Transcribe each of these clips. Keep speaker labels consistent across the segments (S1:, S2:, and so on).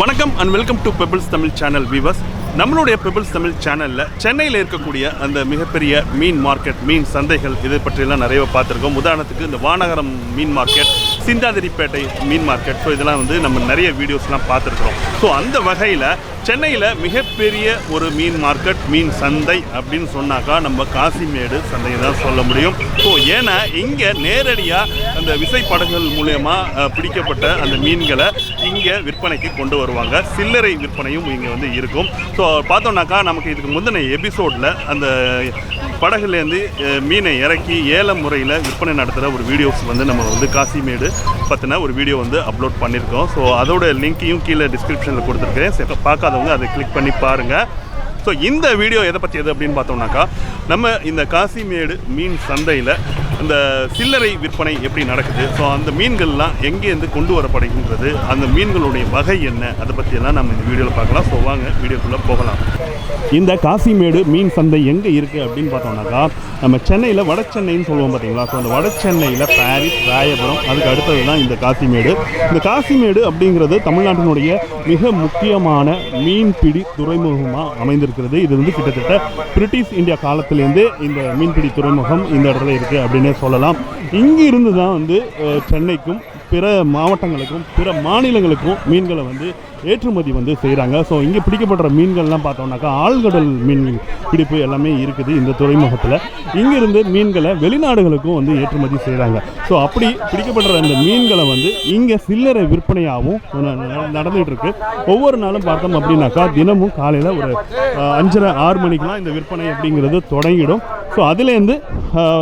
S1: வணக்கம் and welcome to pebbles Tamil channel viewers நம்மளுடைய pebbles Tamil சேனலில் சென்னையில் இருக்கக்கூடிய அந்த மிகப்பெரிய மீன் மார்க்கெட் மீன் சந்தைகள் இதை பற்றியெல்லாம் நிறைய பார்த்துருக்கோம். உதாரணத்துக்கு இந்த வானகரம் மீன் மார்க்கெட் சிந்தாதிரிப்பேட்டை மீன் மார்க்கெட். ஸோ இதெல்லாம் வந்து நம்ம நிறைய வீடியோஸ்லாம் பார்த்துருக்குறோம். ஸோ அந்த வகையில் சென்னையில் மிகப்பெரிய ஒரு மீன் மார்க்கெட் மீன் சந்தை அப்படின்னு சொன்னாக்கா நம்ம காசிமேடு சந்தையை தான் சொல்ல முடியும். ஸோ ஏன்னா இங்கே நேரடியாக அந்த விசைப்படகுகள் மூலயமா பிடிக்கப்பட்ட அந்த மீன்களை இங்கே விற்பனைக்கு கொண்டு வருவாங்க. சில்லறை விற்பனையும் இங்கே வந்து இருக்கும். ஸோ பார்த்தோம்னாக்கா நமக்கு இதுக்கு முந்தின எபிசோடில் அந்த படகுலேருந்து மீனை இறக்கி ஏலம் முறையில் விற்பனை நடத்துகிற ஒரு வீடியோஸ் வந்து நம்ம வந்து காசிமேடு பற்றின ஒரு வீடியோ வந்து அப்லோட் பண்ணியிருக்கோம் ஸோ அதோட லிங்க்கையும் கீழே டிஸ்கிரிப்ஷனில் கொடுத்துருக்கேன் சரி, பார்க்காதவங்க அதை கிளிக் பண்ணி பாருங்கள் ஸோ இந்த வீடியோ எதை பற்றி எது அப்படின்னு பார்த்தோம்னாக்கா நம்ம இந்த காசிமேடு மீன் சந்தையில் அந்த சில்லறை விற்பனை எப்படி நடக்குது? ஸோ அந்த மீன்கள்லாம் எங்கேருந்து கொண்டு வரப்படுகின்றது? அந்த மீன்களுடைய வகை என்ன? அதை பற்றியெல்லாம் நம்ம இந்த வீடியோவில் பார்க்கலாம். ஸோ வாங்க வீடியோக்குள்ளே போகலாம். இந்த காசிமேடு மீன் சந்தை எங்கே இருக்குது அப்படின்னு பார்த்தோம்னாக்கா நம்ம சென்னையில் வட சென்னைன்னு சொல்லுவோம் பார்த்தீங்களா? ஸோ அந்த வட சென்னையில் பாரிஸ் ராயபுரம் அதுக்கு அடுத்தது தான் இந்த காசிமேடு. இந்த காசிமேடு அப்படிங்கிறது தமிழ்நாட்டினுடைய மிக முக்கியமான மீன்பிடி துறைமுகமாக இருக்கிறது. இது வந்து கிட்டத்தட்ட பிரிட்டிஷ் இந்தியா காலத்திலேருந்தே இந்த மீன்பிடி துறைமுகம் இந்த இடத்துல இருக்குது அப்படின்னே சொல்லலாம். இங்கிருந்து தான் வந்து சென்னைக்கும் பிற மாவட்டங்களுக்கும் பிற மாநிலங்களுக்கும் மீன்களை வந்து ஏற்றுமதி வந்து செய்கிறாங்க ஸோ இங்கே பிடிக்கப்படுற மீன்கள்லாம் பார்த்தோம்னாக்கா ஆழ்கடல் மீன் பிடிப்பு எல்லாமே இருக்குது இந்த துறைமுகத்தில். இங்கிருந்து மீன்களை வெளிநாடுகளுக்கும் வந்து ஏற்றுமதி செய்கிறாங்க ஸோ அப்படி பிடிக்கப்படுற அந்த மீன்களை வந்து இங்கே சில்லறை விற்பனையாகவும் ந- நடந்துகிட்டு இருக்கு ஒவ்வொரு நாளும் பார்த்தோம் அப்படின்னாக்கா தினமும் காலையில் ஒரு அஞ்சரை ஆறு மணிக்கெலாம் இந்த விற்பனை அப்படிங்கிறது தொடங்கிடும். ஸோ அதுலேருந்து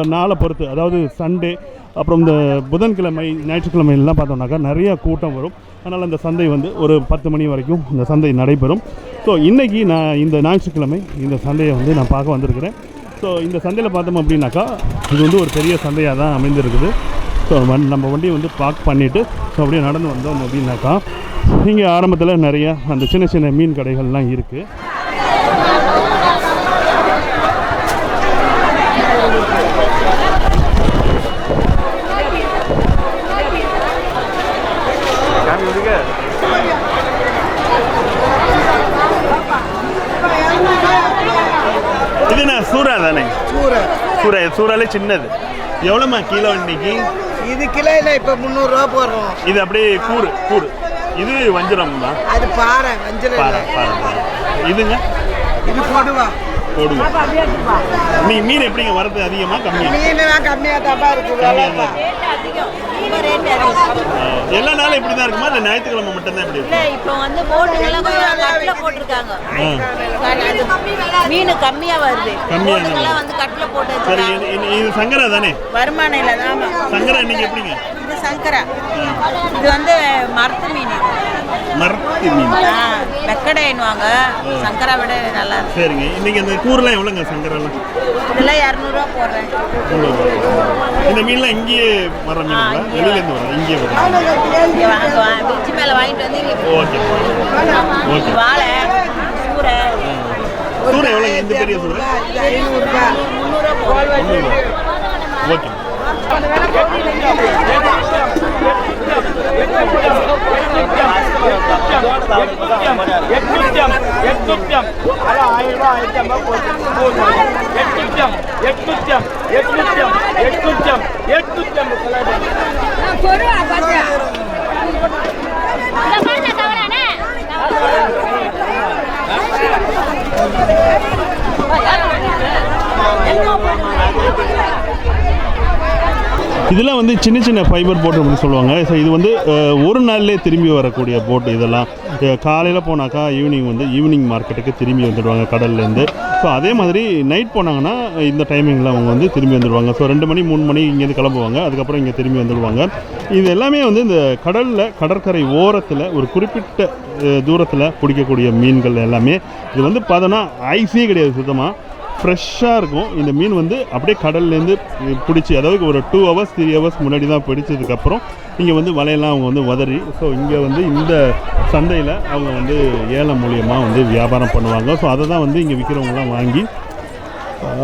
S1: நாளை பொறுத்து அதாவது சண்டே அப்புறம் இந்த புதன்கிழமை ஞாயிற்றுக்கிழமைலாம் பார்த்தோம்னாக்கா நிறைய கூட்டம் வரும். அதனால் அந்த சந்தை வந்து ஒரு பத்து மணி வரைக்கும் இந்த சந்தை நடைபெறும். ஸோ இன்றைக்கி நான் இந்த ஞாயிற்றுக்கிழமை இந்த சந்தையை வந்து நான் பார்க்க வந்திருக்கிறேன். ஸோ இந்த சந்தையில் பார்த்தோம் அப்படின்னாக்கா இது வந்து ஒரு பெரிய சந்தையாக தான் அமைந்திருக்குது. ஸோ வண் நம்ம வண்டியை வந்து பார்க் பண்ணிவிட்டு ஸோ அப்படியே நடந்து வந்தோம் அப்படின்னாக்கா இங்கே ஆரம்பத்தில் நிறைய அந்த சின்ன சின்ன மீன் கடைகள்லாம் இருக்குது இது என்ன சூறா. தானே
S2: சூரை
S1: சூறா சூறாலே சின்னது. எவ்வளோம்மா கிலோ இன்னைக்கு?
S2: இது கிலோல இப்ப முந்நூறுரூவா போடுறோம்.
S1: இது அப்படியே கூறு கூறு. இது வஞ்சிரம் தான்
S2: அது பாறை வஞ்சரம் இல்லை.
S1: பாரு பாரு. இதுங்க?
S2: இது கொடுவா
S1: போடுவோம் நீ மீன் எப்படிங்க வரது அதிகமா கம்மியா?
S2: மீன்லாம் கம்மியா தாப்பா இருக்கு.
S1: தான் எல்லா நாளும் இப்படி தான் இருக்குமா? இல்லை ஞாயிற்றுக்கிழமை மட்டும்தான் இப்படி
S3: இல்ல இப்போ வந்து போட்டுங்கெல்லாம் கட்டில போட்டிருக்காங்க. மீன் கம்மியா வருது.
S1: கம்மியா
S3: போட்டுங்கெல்லாம் வந்து கட்டில போட்டு
S1: சரி இது- சங்கரா தானே?
S3: வருமானம் இல்ல
S1: சங்கரா இன்னைக்கு எப்படிங்க?
S3: சங்கரா. இது வந்து மரத்து மீன்
S1: மரத்தி மீன்.
S3: வெக்கடைன்னுவாங்க சங்கரா விட நல்லா இருக்கு.
S1: சரிங்க. இன்னைக்கு அந்த கூறுலாம் எவ்வளோங்க சங்கராலாம்?
S3: இதெல்லாம் இரநூறுவா போடுறேன்.
S1: இந்த மீன்லாம் இங்கேயே வர மீனுங்களா? வெளியிலேருந்து வரும் இங்கேயே வரும்
S3: இங்க வாங்க வா- பிரிட்ஜ் மேல வாங்கிட்டு வந்து இங்க
S1: ஓகே. ஓகே.
S3: வாழை சூரை
S1: சூறை எவ்வளோங்க? இந்த பெரிய
S3: முந்நூறுவா போடுறேன்.
S1: ஓகே.
S4: எட்நூத்தியம் எட்நூத்தியம் அதான் ஆயிரம் ரூபாய் ஆயிரத்தி ஐம்பது போச்சு எட்நூத்தியம் எட்நூத்தியம் எட்நூத்தியம் எட்நூத்தியம் எட்நூத்தியம் என்ன
S1: இதெல்லாம் வந்து சின்ன சின்ன ஃபைபர் போட் அப்படின்னு சொல்லுவாங்க. ஸோ இது வந்து ஒரு நாள்லேயே திரும்பி வரக்கூடிய போட் இதெல்லாம். காலையில் போனாக்கா ஈவினிங் வந்து ஈவினிங் மார்க்கெட்டுக்கு திரும்பி வந்துடுவாங்க கடல்லேருந்து. ஸோ அதே மாதிரி நைட் போனாங்கன்னா இந்த டைமிங்கில் அவங்க வந்து திரும்பி வந்துடுவாங்க. ஸோ ரெண்டு மணி மூணு மணி இங்கேருந்து கிளம்புவாங்க. அதுக்கப்புறம் இங்கே திரும்பி வந்துடுவாங்க. இது எல்லாமே வந்து இந்த கடலில் கடற்கரை ஓரத்தில் ஒரு குறிப்பிட்ட தூரத்தில் பிடிக்கக்கூடிய மீன்கள் எல்லாமே. இது வந்து பார்த்தோன்னா ஐஸே கிடையாது சுத்தமாக ஃப்ரெஷ்ஷாக இருக்கும். இந்த மீன் வந்து அப்படியே கடல்லேருந்து பிடிச்சி அதாவது ஒரு டூ ஹவர்ஸ் த்ரீ ஹவர்ஸ் முன்னாடி தான் பிடிச்சதுக்கப்புறம் இங்கே வந்து வலையெல்லாம் அவங்க வந்து உதறி ஸோ இங்கே வந்து இந்த சந்தையில் அவங்க வந்து ஏலம் மூலியமாக வந்து வியாபாரம் பண்ணுவாங்க. ஸோ அதை தான் வந்து இங்கே விற்கிறவங்கலாம் வாங்கி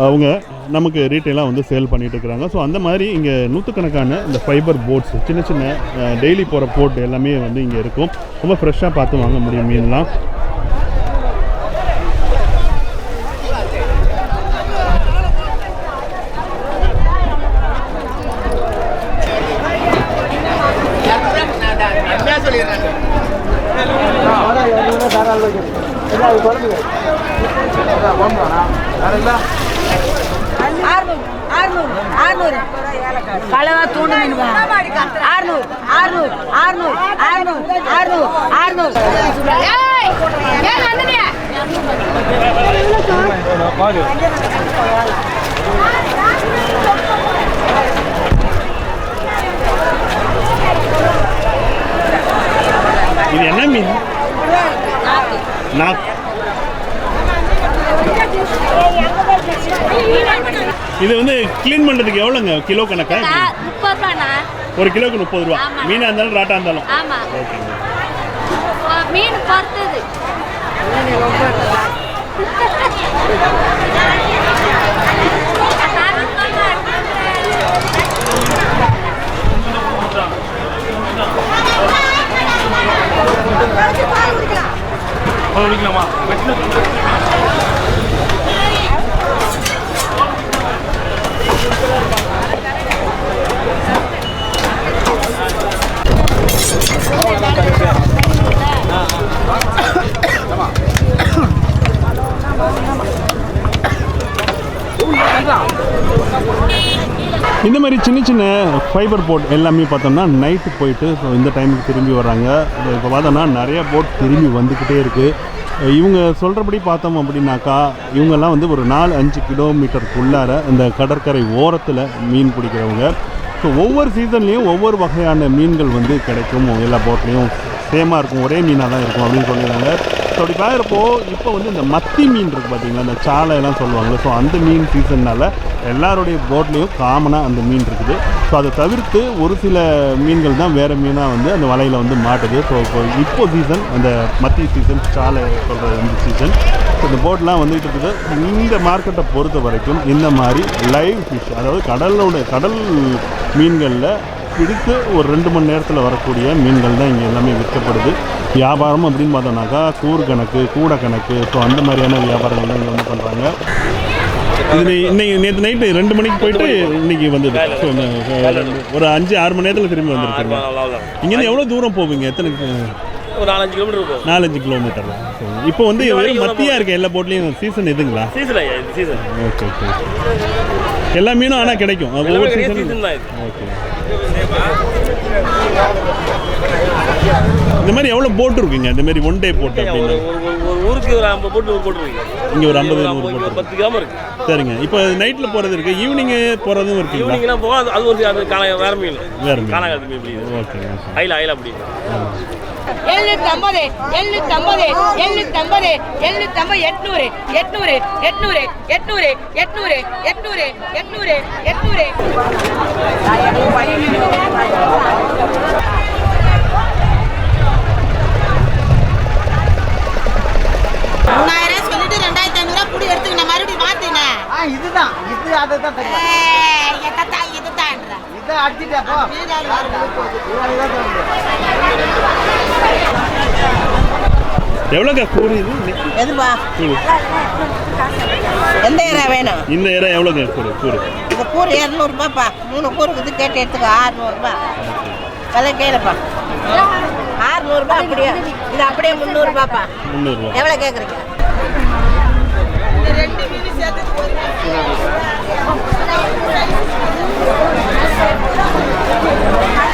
S1: அவங்க நமக்கு ரீட்டெயிலாக வந்து சேல் பண்ணிகிட்டு இருக்கிறாங்க. ஸோ அந்த மாதிரி இங்கே நூற்றுக்கணக்கான இந்த ஃபைபர் போட்ஸ் சின்ன சின்ன டெய்லி போகிற போட் எல்லாமே வந்து இங்கே இருக்கும். ரொம்ப ஃப்ரெஷ்ஷாக பார்த்து வாங்க முடியும் மீன்லாம்
S3: ஆறுநூறு ஆறுநூறு ஆறுநூறு கலவா தூண்டு மீன் ஆறுநூறு ஆறுநூறு ஆறுநூறு ஆறுநூறு ஆறுநூறு ஆறுநூறு
S1: இது என்ன மீன் நாக் இது வந்து க்ளீன் பண்ணுறதுக்கு எவ்வளோங்க? கிலோ கணக்கா எப்படி?
S5: முப்பது ரூபாண்ணா
S1: ஒரு கிலோக்கு முப்பது ரூபா
S5: ஆமா.
S1: மீனாக இருந்தாலும் ராட்டா இருந்தாலும். ஓகேங்க.
S5: மீன்
S4: குடிக்கலாமா?
S1: இந்த மாதிரி சின்ன சின்ன ஃபைபர் போட் எல்லாமே பார்த்தோம்னா நைட்டு போயிட்டு ஸோ இந்த டைமுக்கு திரும்பி வர்றாங்க. இப்போ பார்த்தோம்னா நிறைய போட் திரும்பி வந்துக்கிட்டே இருக்குது இவங்க சொல்கிறபடி பார்த்தோம் அப்படின்னாக்கா இவங்கெல்லாம் வந்து ஒரு நாலு அஞ்சு கிலோமீட்டருக்குள்ளார இந்த கடற்கரை ஓரத்தில் மீன் பிடிக்கிறவங்க. ஸோ ஒவ்வொரு சீசன்லேயும் ஒவ்வொரு வகையான மீன்கள் வந்து கிடைக்கும். எல்லா போட்லேயும் சேமாக இருக்கும். ஒரே மீனாக தான் இருக்கும் அப்படின்னு சொல்லியிருந்தாங்க ஸோ அப்படி பார்க்குறப்போ இப்போ வந்து இந்த மத்தி மீன் இருக்குது பார்த்தீங்களா இந்த சாலை எல்லாம் ஸோ அந்த மீன் சீசன்னால் எல்லாருடைய போட்லேயும் காமனாக அந்த மீன் இருக்குது. ஸோ அதை தவிர்த்து ஒரு சில மீன்கள் தான் வேறு மீனாக வந்து அந்த வலையில் வந்து மாட்டுது. ஸோ இப்போ இப்போ சீசன் அந்த மத்தி சீசன் சாலை சொல்கிற இந்த சீசன் இந்த போட்லாம் வந்துகிட்டு இருக்குது. இந்த மார்க்கெட்டை பொறுத்த வரைக்கும் இந்த மாதிரி லைவ் ஃபிஷ் அதாவது கடலோட கடல் மீன்களில் பிடித்து ஒரு ரெண்டு மணி நேரத்தில் வரக்கூடிய மீன்கள் தான் இங்கே எல்லாமே விற்கப்படுது. வியாபாரம் அப்படின்னு பார்த்தோம்னாக்கா கூறு கணக்கு கூட கணக்கு ஸோ அந்த மாதிரியான வியாபாரங்கள் தான் இங்கே வந்து பண்ணுறாங்க இது இன்னைக்கு நேற்று நைட்டு ரெண்டு மணிக்கு போயிட்டு இன்னைக்கு வந்தது. ஒரு அஞ்சு ஆறு மணி நேரத்தில் திரும்பி வந்திருக்குங்க. இங்கேருந்து எவ்வளோ தூரம் போவீங்க? எத்தனை
S4: ஒரு நாலஞ்சு கிலோமீட்டர் இருக்கும்.
S1: நாலஞ்சு கிலோமீட்டர் இப்போ வந்து மத்தியாக இருக்க எல்லா போட்லேயும் சீசன் எதுங்களா
S4: சீசன் சீசன்
S1: ஓகே ஓகே எல்லா மீனும் ஆனால் கிடைக்கும். ஒவ்வொரு
S4: சீசன்
S1: ஓகே இந்த மாதிரி எவ்வளோ போட் இருக்குங்க? இந்த மாதிரி ஒன் டே போட்
S4: ஒரு
S1: அப்படின்னு?
S4: ஒரு- ஒரு ஊருக்கு ஒரு ஐம்பது போட்டு ஒரு போட்டு இருக்கு
S1: இங்கே ஒரு ஐம்பது நூறு
S4: ஐம்பது,
S1: போட்
S4: பத்து கிராமம் இருக்கு.
S1: சரிங்க. இப்போ நைட்டில் போகிறது இருக்கு. ஈவினிங்கு போகிறதும் இருக்குங்களா?
S4: ஈவினிங்லாம் போக அது- ஒரு அது காலை வேற மீன்.
S1: வேற மீன்.
S4: காணாங்காலத்து மீன்
S1: ஓகே
S4: அயில அயில அப்படி
S3: எழுநூத்தி ஐம்பது எழுநூத்தி ஐம்பது எழுநூத்தி ஐம்பது எழுநூத்தி ஐம்பது எட்நூறு எட்நூறு எட்நூறு எட்நூறு எட்நூறு எட்நூறு எட்நூறு எட்நூறு.
S2: மூணாயிரம் சொல்லிட்டு ரெண்டாயிரத்தி ஐநூறுரூவா புடி எடுத்துக்கின மறுபடியும் மாத்தின.
S6: ஆ இதுதான். இது அதை தான் தெரியும்
S2: இதுதான் இதுதான்ற
S6: இதை அடிச்சுட்டப்போ
S1: எவ்வளோக்கா கூறு இது
S2: எதுப்பா எந்த ஏரா வேணும்?
S1: இந்த ஏரா எவ்வளோங்க கூறு கூறு
S2: இந்த கூறு இரநூறுபாப்பா. மூணு கூறு இது கேட்டு எடுத்துக்கோ. ஆறுநூறுபா. விலை கேளுப்பா. ஆறுநூறுபா அப்படியே இது அப்படியே முந்நூறுபாப்பா.
S1: முந்நூறுரூவா
S2: எவ்வளோ கேட்குறீங்க Thank you.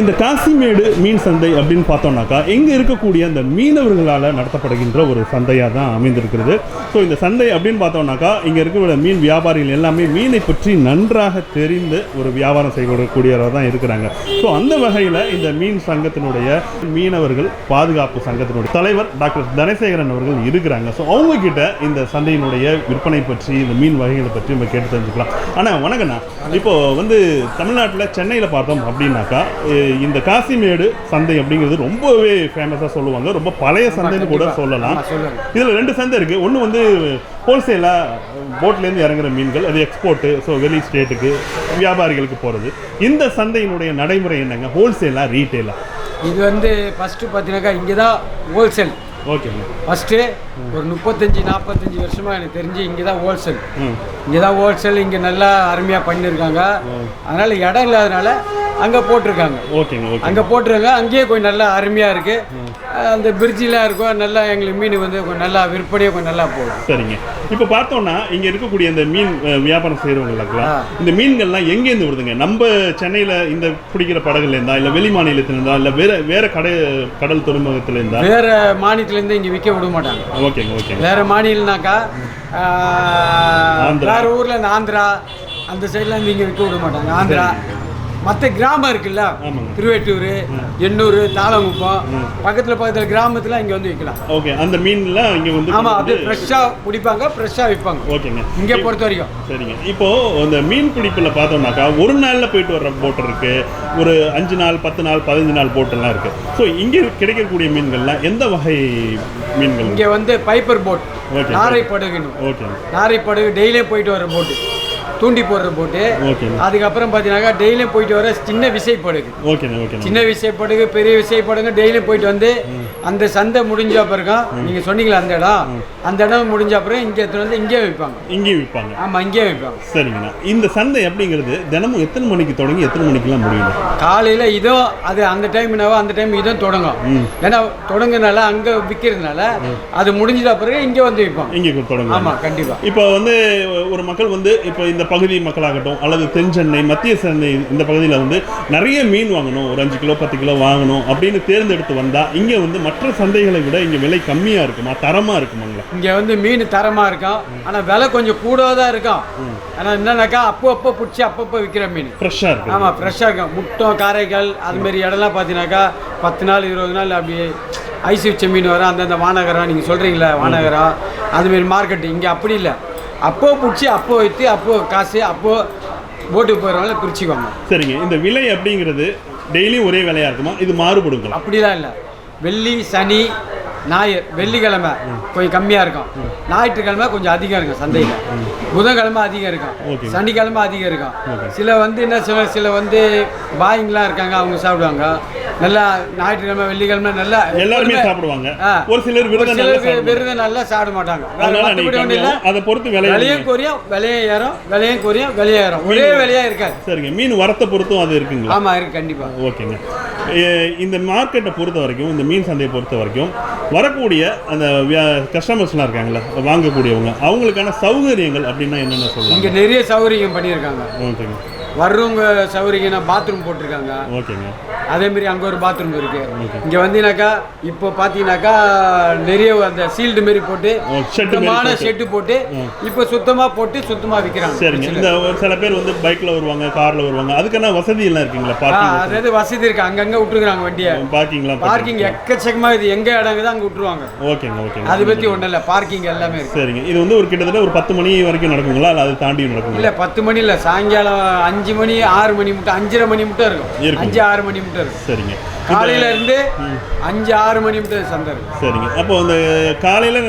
S1: இந்த காசிமேடு மீன் சந்தை அப்படின்னு பார்த்தோம்னாக்கா இங்கே இருக்கக்கூடிய அந்த மீனவர்களால் நடத்தப்படுகின்ற ஒரு சந்தையாக தான் அமைந்திருக்கிறது. ஸோ இந்த சந்தை அப்படின்னு பார்த்தோம்னாக்கா இங்கே இருக்கிற மீன் வியாபாரிகள் எல்லாமே மீனை பற்றி நன்றாக தெரிந்து ஒரு வியாபாரம் செய்யக்கூடியவராக தான் இருக்கிறாங்க. ஸோ அந்த வகையில் இந்த மீன் சங்கத்தினுடைய மீனவர்கள் பாதுகாப்பு சங்கத்தினுடைய தலைவர் டாக்டர் தனசேகரன் அவர்கள் இருக்கிறாங்க. ஸோ அவங்க கிட்ட இந்த சந்தையினுடைய விற்பனை பற்றி இந்த மீன் வகைகளை பற்றி நம்ம கேட்டு தெரிஞ்சுக்கலாம். ஆனால் வணக்கண்ணா இப்போ வந்து தமிழ்நாட்டில் சென்னையில் பார்த்தோம் அப்படின்னாக்கா இந்த காசிமேடு சந்தை அப்படிங்கிறது ரொம்பவே ஃபேமஸாக சொல்லுவாங்க. ரொம்ப பழைய சந்தைன்னு கூட சொல்லலாம். இதில் ரெண்டு சந்தை இருக்குது ஒன்று வந்து ஹோல்சேலாக போட்லேருந்து இறங்குற மீன்கள். அது எக்ஸ்போர்ட்டு ஸோ வெளி ஸ்டேட்டுக்கு வியாபாரிகளுக்கு போகிறது இந்த சந்தையினுடைய நடைமுறை என்னங்க? ஹோல்சேலாக ரீட்டெயிலாக
S7: இது வந்து ஃபஸ்ட்டு பார்த்தீங்கன்னாக்கா இங்கே தான் ஹோல்சேல்
S1: ஓகேங்க
S7: ஃபஸ்ட்டு ஒரு முப்பத்தஞ்சு நாற்பத்தஞ்சு வருஷமாக எனக்கு தெரிஞ்சு இங்கே தான் ஹோல்சேல் இங்கே தான் ஹோல்சேல் இங்கே நல்லா அருமையாக பண்ணியிருக்காங்க அதனால் இடம் இல்லாதனால அங்கே போட்டிருக்காங்க.
S1: ஓகேங்க ஓகே
S7: அங்கே போட்டிருக்காங்க. அங்கேயே கொஞ்சம் நல்லா அருமையாக இருக்குது அந்த பிரிட்ஜிலாம் இருக்கும் நல்லா எங்களுக்கு மீன் வந்து கொஞ்சம் நல்லா விற்பனையாக கொஞ்சம் நல்லா போகும்
S1: சரிங்க. இப்போ பார்த்தோம்னா இங்க இருக்கக்கூடிய இந்த மீன் வியாபாரம் செய்யறவங்களுக்குலாம்
S7: ஆ.
S1: இந்த மீன்கள்லாம் எங்கேருந்து வருதுங்க? நம்ம சென்னையில இந்த பிடிக்கிற படகுல இருந்தா இல்ல வெளி மாநிலத்துல இருந்தா இல்ல வேற வேற கடை கடல் துறைமுகத்துல இருந்தா?
S7: வேறு மாநிலத்துலேருந்து இங்கே விற்க விட மாட்டாங்க.
S1: ஓகேங்க ஓகேங்க.
S7: வேறு மாநிலம்னாக்கா. வேறு ஊரில் இந்த ஆந்திரா அந்த சைட்லாம் இருந்து இங்கே விற்க விட மாட்டாங்க. ஆந்திரா. மற்ற கிராமம் இருக்குல்ல. திருவேட்டூர் எண்ணூர் தாளங்குப்பம். பக்கத்தில் பக்கத்தில் கிராமத்தில் இங்கே வந்து விற்கலாம்
S1: ஓகே அந்த மீன்லாம் இங்க வந்து
S7: ஆமாம் அது ஃப்ரெஷ்ஷாக பிடிப்பாங்க ஃப்ரெஷ்ஷாக விற்பாங்க
S1: ஓகேங்க.
S7: இங்கே பொறுத்த வரைக்கும்.
S1: சரிங்க. இப்போ அந்த மீன் பிடிப்புல பார்த்தோம்னாக்கா ஒரு நாள்ல போயிட்டு வர்ற போட் இருக்கு. ஒரு அஞ்சு நாள் பத்து நாள் பதினஞ்சு நாள் போட்டெல்லாம் இருக்கு. ஸோ இங்க கிடைக்கக்கூடிய மீன்கள்லாம் எந்த வகை மீன்கள்?
S7: இங்கே வந்து பைப்பர் போட். நாரை படகுன்னு
S1: ஓகேங்க
S7: நாரை படகு டெய்லியும் போயிட்டு வர போட்டு தூண்டி போடுற போட்டு அதுக்கப்புறம் பார்த்தீங்கன்னாக்கா டெய்லியும் போயிட்டு வர சின்ன விசை படகு
S1: ஓகேங்க ஓகேங்க
S7: சின்ன விசைப்படுகு பெரிய விசைப்படுங்க டெய்லியும் போயிட்டு வந்து அந்த சந்தை முடிஞ்ச அப்புறம் நீங்க சொன்னீங்களா அந்த இடம் அந்த இடம் முடிஞ்ச அப்புறம் இங்கே எடுத்துட்டு வந்து இங்கே வைப்பாங்க
S1: இங்கேயும் விற்பாங்க.
S7: ஆமா இங்கே வைப்பாங்க
S1: சரிங்கண்ணா இந்த சந்தை அப்படிங்கிறது தினமும் எத்தனை மணிக்கு தொடங்கி எத்தனை மணிக்கெல்லாம் முடியும்
S7: காலையில இதுவும் அது அந்த டைம்னாவோ அந்த டைம் இதுவும் தொடங்கும். ஏன்னா தொடங்குனால அங்க விற்கிறதுனால அது முடிஞ்சிட்ட பிறகு இங்கே வந்து விற்பாங்க.
S1: இங்கே தொடங்கும்
S7: ஆமா கண்டிப்பா.
S1: இப்போ வந்து ஒரு மக்கள் வந்து இப்போ இந்த பகுதி மக்களாகட்டும் அல்லது தென் சென்னை மத்திய சென்னை இந்த பகுதியில் வந்து நிறைய மீன் வாங்கணும். ஒரு அஞ்சு கிலோ பத்து கிலோ வாங்கணும் அப்படின்னு தேர்ந்தெடுத்து வந்தால் இங்கே வந்து மற்ற சந்தைகளை விட இங்கே விலை கம்மியாக இருக்குமா. தரமாக இருக்குமாங்களா
S7: இங்க வந்து மீன் தரமா இருக்கும் ஆனா விலை கொஞ்சம் கூடவா தான் இருக்கும் ஆனா என்னன்னாக்கா அப்போ அப்போ பிடிச்சி அப்பப்போ விற்கிற மீன்.
S1: ஃப்ரெஷ்ஷாக இருக்கு
S7: ஆமாம் ஃப்ரெஷ்ஷாக இருக்கும். முட்டம் காரைக்கால் அதுமாரி இடம்லாம் பார்த்தீங்கன்னாக்கா பத்து நாள் இருபது நாள் அப்படி ஐஸ் வச்ச மீன் வரும். அந்தந்த வானகரம் நீங்கள் சொல்கிறீங்களே வானகரம் அதுமாரி மார்க்கெட் இங்கே அப்படி இல்லை. அப்போ பிடிச்சி அப்போ வைத்து அப்போ காசு அப்போ போட்டுக்கு போகிறவங்கள பிரிச்சுக்குவாங்க.
S1: சரிங்க. இந்த விலை அப்படிங்கிறது டெய்லியும் ஒரே விலையாக இருக்குமா? இது மாறுபடுங்களா?
S7: அப்படிலாம் இல்லை. வெள்ளி சனி ஞாயிறு வெள்ளிக்கிழமை கொஞ்சம் கம்மியாக இருக்கும். ஞாயிற்றுக்கிழமை கொஞ்சம் அதிகம் இருக்கும் சந்தையில். புதன்கிழமை அதிகம். இருக்கும். சனிக்கிழமை அதிகம். இருக்கும். சில வந்து என்ன சில சில வந்து பாயிங்லாம் இருக்காங்க அவங்க சாப்பிடுவாங்க. நல்லா ஞாயிற்றுக்கிழமை வெள்ளிக்கிழமை நல்லா
S1: எல்லாருமே சாப்பிடுவாங்க. ஒரு சிலர்
S7: ஒரு சிலர்
S1: சாப்பிடுவாங்க.
S7: விருதை நல்லா சாப்பிட மாட்டாங்க.
S1: அதை பொறுத்து விலை
S7: விலையும் குறையும் விலையும் ஏறும். விலையும் குறையும் விலையும் ஏறும். ஒரே விலையா இருக்காது.
S1: சரிங்க. மீன் வரத்தை பொறுத்தும் அது இருக்குங்களா?
S7: ஆமா இருக்கு. கண்டிப்பா.
S1: ஓகேங்க. இந்த மார்க்கெட்டை பொறுத்த வரைக்கும் இந்த மீன் சந்தையை பொறுத்த வரைக்கும் வரக்கூடிய அந்த கஸ்டமர்ஸ்லாம் இருக்காங்களா வாங்கக்கூடியவங்க அவங்களுக்கான சௌகரியங்கள் அப்படின்னா என்னென்ன
S7: இங்க
S1: சொல்லலாம்
S7: நிறைய சௌகரியம் பண்ணியிருக்காங்க.
S1: ஓகேங்க.
S7: வர்றவங்க சௌகரியம்னா பாத்ரூம் போட்டிருக்காங்க.
S1: ஓகேங்க.
S7: அதே மாதிரி அங்கே ஒரு பாத்ரூம் இருக்கு. இங்கே வந்தீங்கன்னாக்கா இப்போ பார்த்தீங்கன்னாக்கா நிறைய அந்த சீல்டு மாரி போட்டு சுத்தமான. ஷெட்டு போட்டு இப்போ சுத்தமாக போட்டு சுத்தமாக விற்கிறாங்க
S1: சரிங்க. இந்த ஒரு சில பேர் வந்து பைக்கில் வருவாங்க காரில் வருவாங்க. அதுக்கான வசதி எல்லாம் இருக்குங்களா? பார்க்கிங்
S7: அதாவது வசதி இருக்கு. அங்கங்கே விட்டுருக்குறாங்க வண்டியை.
S1: பார்க்கிங்லாம்
S7: பார்க்கிங் எக்கச்சக்கமாக இது. எங்கே இடங்குதோ அங்கே விட்டுருவாங்க.
S1: ஓகேங்க ஓகேங்க.
S7: அதை பற்றி ஒன்றும் இல்லை. பார்க்கிங் எல்லாமே இருக்கு.
S1: சரிங்க. இது வந்து ஒரு கிட்டத்தட்ட ஒரு பத்து மணி வரைக்கும் நடக்குங்களா? இல்லை அது தாண்டி நடக்குங்களா?
S7: இல்லை பத்து மணி இல்லை. சாயங்காலம் அஞ்சு மணி ஆறு மணி மட்டும் அஞ்சரை மணி மட்டும் இருக்கும்.
S1: இருக்கும்.
S7: அஞ்சு ஆறு மணி மட்டும் இருக்கும்.
S1: சரிங்க.
S7: காலையில இருந்து அஞ்சு ஆறு மணி மட்டும் சந்தை இருக்கும்.
S1: சரிங்க. அப்போ அந்த காலையில்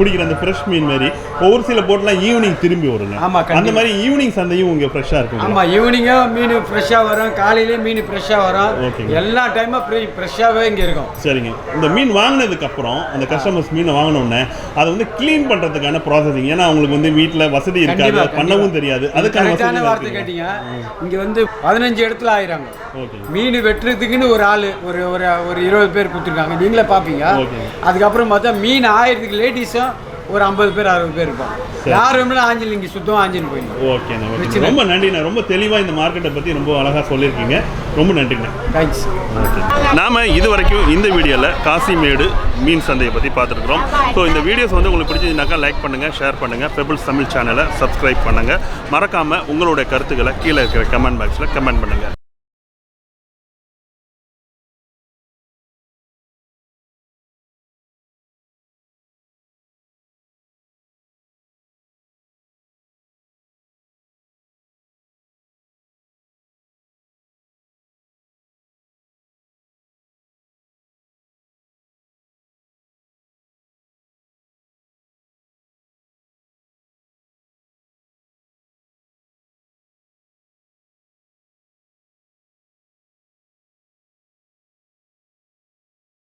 S1: பிடிக்கிற அந்த ஃப்ரெஷ் மீன் மாதிரி ஒவ்வொரு சில போட்லாம் ஈவினிங் திரும்பி வருங்க
S7: ஆமா, கண்டிப்பா.
S1: அந்த மாதிரி ஈவினிங் சந்தையும் இங்கே ஃப்ரெஷ்ஷாக இருக்குங்க
S7: ஆமா ஈவினிங்கும் மீன் ஃப்ரெஷ்ஷாக வரும் காலையிலே மீன் ஃப்ரெஷ்ஷாக வரும்.
S1: ஓகேங்க.
S7: எல்லா டைமும் ஃப்ரெஷ்ஷாகவே இங்கே இருக்கும்.
S1: சரிங்க. இந்த மீன் வாங்கினதுக்கு அப்புறம் அந்த கஸ்டமர்ஸ் மீனை வாங்கினோடனே அதை வந்து க்ளீன் பண்ணுறதுக்கான ப்ராசஸிங் ஏன்னா அவங்களுக்கு வந்து வீட்டில் வசதி இருக்காது பண்ணவும். தெரியாது. அதுக்கான வசதி
S7: வார்த்தை கேட்டீங்க. இங்க வந்து பதினஞ்சு இடத்துல ஆயிராங்க
S1: ஓகே.
S7: மீன் வெட்டுறதுக்குன்னு ஒரு ஆள் ஒரு ஒரு ஒரு இருபது பேர் கொடுத்துருக்காங்க. நீங்களே பார்ப்பீங்க.
S1: ஓகே.
S7: அதுக்கப்புறம் பார்த்தா மீன் ஆயிரத்துக்கு லேடிஸும் ஒரு ஐம்பது பேர் அறுபது பேர் இருப்பாங்க. யார் வேணும்னா ஆஞ்சல் இங்கே சுத்தமாக ஆஞ்சல் போயிடும்
S1: ஓகேண்ணா ஓகே ரொம்ப நன்றிண்ணா. ரொம்ப தெளிவாக இந்த மார்க்கெட்டை பற்றி ரொம்ப அழகாக சொல்லியிருக்கீங்க. ரொம்ப நன்றிண்ணா.
S7: தேங்க்ஸ்
S1: நாம இது வரைக்கும் இந்த வீடியோவில் காசிமேடு மீன் சந்தையை பற்றி பார்த்துருக்குறோம். ஸோ இந்த வீடியோஸ் வந்து உங்களுக்கு பிடிச்சதுனாக்கா லைக் பண்ணுங்கள் ஷேர் பண்ணுங்கள் பெபிள்ஸ் தமிழ் சேனலை சப்ஸ்கிரைப் பண்ணுங்கள் மறக்காமல் உங்களுடைய கருத்துக்களை கீழே இருக்கிற கமெண்ட் பாக்ஸில் கமெண்ட் பண்ணுங்கள்